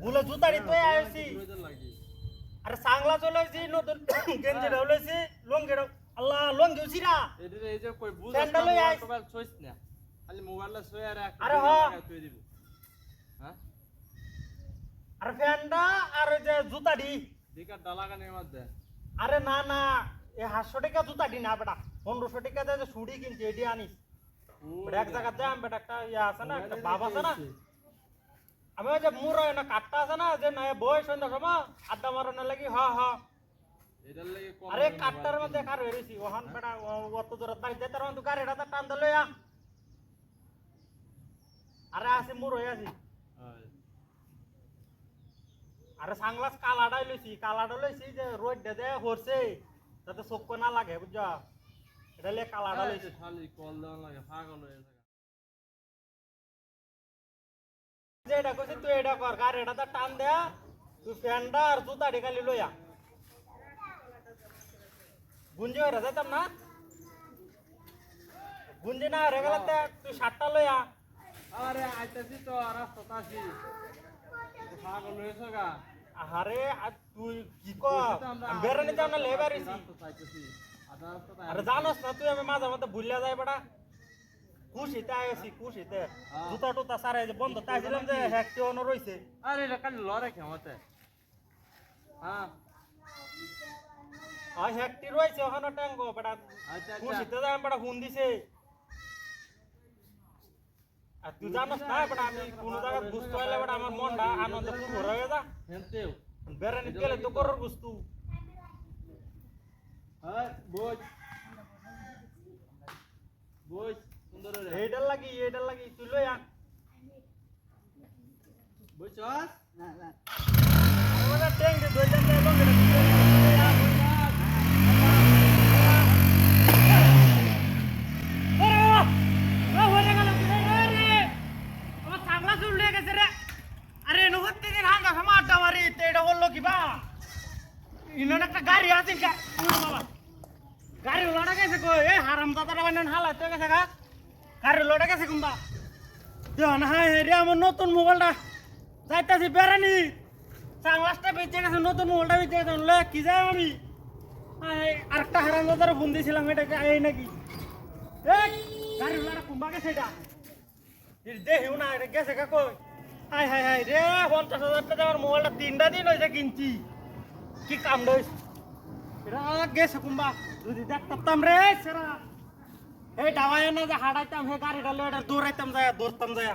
ভুলে জুতাড়ি তো আইছি আরে সাংলা চলেছি নতুন গেঞ্জি ঢাউলেছি লঙ্গি আল্লাহ লঙ্গি উছিরা এদিকে এই যে কই বুঝ স্যান্ডেল লই আইস। মোবাইল ছইছ না খালি মোবাইলটা ছই আর আরে হ। তুই দিব হ্যাঁ আর ফ্যানটা আর যে জুতাড়ি দিকা ডালা কানের মধ্যে আরে না না এ হাতশো টাকা জুতাড়ি না বেটা পনেরোশো টাকা দিয়ে সুড়ি কিনছি, এটি আনিস এক জায়গাতে যাম বেটা একটা ইয়ে আছে না একটা বাপ আছে না। আমি ওই যে মুর না কাঠটা আছে না যে না বই সন্ধ্যা সময় আড্ডা মারানোর লাগি হ হ। আরে কাঠটার মধ্যে কার হয়েছি ওহান বেটা অত দূর কার এটা টান দিল আরে আছে মুর হয়ে। আছি। আরে সাংলাস কালাডাই লইছি কালাডা লইছি যে দে দে হরছে যাতে চোখ না লাগে বুঝছ এটা কালাডা আরে লইছি খালি কল দেওয়া লাগে পাগল হয়ে থাকে যে এটা কইছি তুই এটা কর কার এটা তো টান দে তুই ফ্যানটা আর জুতাটি খালি লইয়া। গুঞ্জি হয়ে যাইতাম না? গুঞ্জি না হয়ে গেলে তুই সাতটা লইয়া। আরে আইতাছি তো রাস্তা আসি পাগল হয়েছে গা। আরে তুই কি কর? বেরোনি যাও না লেবারিছি। আরে জানোস না তুই আমি মাঝে মাঝে ভুলিয়া যাই বেটা। খুশিতে আইছি খুশিতে। জুতা টুতা সারে যে বন্ধ তাই ছিলাম যে হ্যাকটি অন রইছে। আরে খেমতে হ্যাঁ। আর হ্যাকটি রইছে ওখানে ট্যাঙ্গো বেটা। আচ্ছা আচ্ছা। খুশিতে যাই বেটা ফোন দিছে। আর তুই জানোস না বেটা আমি কোন জায়গায় বুঝতে পারলে বেটা আমার মনটা আনন্দে পুরো হয়ে যা। হেনতেও বেড়ানি গেলে তো করার বুঝতু বই বই সুন্দর রে এইটার লাগি এইটার লাগি তুই লইয়া বুঝছস আমাদের ট্যাঙ্ক দিয়ে দুইটা দিয়ে লঙ্গি বা? একটা গাড়ি আছে বাবা। গাড়ি লড়া গেছে কই? এ হারাম দাদারা বানান হালা গেছে গা। গাড়ি লড়া গেছে কুম্বা না হাই রে আমার নতুন মোবাইলটা। যাইতাছি বেড়ানি। সাংলাসটা বেঁচে গেছে, নতুন মোবাইলটা বেঁচে গেছে। কি যাই আমি? আরেকটা হারাম দাদারা ফোন দিয়েছিলাম এটা কি এই নাকি। এই, গাড়ি লড়া কুম্বা গেছে এটা? দেহিও না এটা গেছে কা কই? হাই হাই হাই রে, পঞ্চাশ হাজার টাকা মোবাইলটা তিনটা দিন হয়েছে কিনছি। কি কাম রয়েছে গেছে কুম্বা। যদি দেখতাম রে, সেরা। এই ডাবায় না যে হাঁটাইতাম, হে গাড়িটা লয়ে দৌড়াইতাম যায়, দৌড়তাম যায়।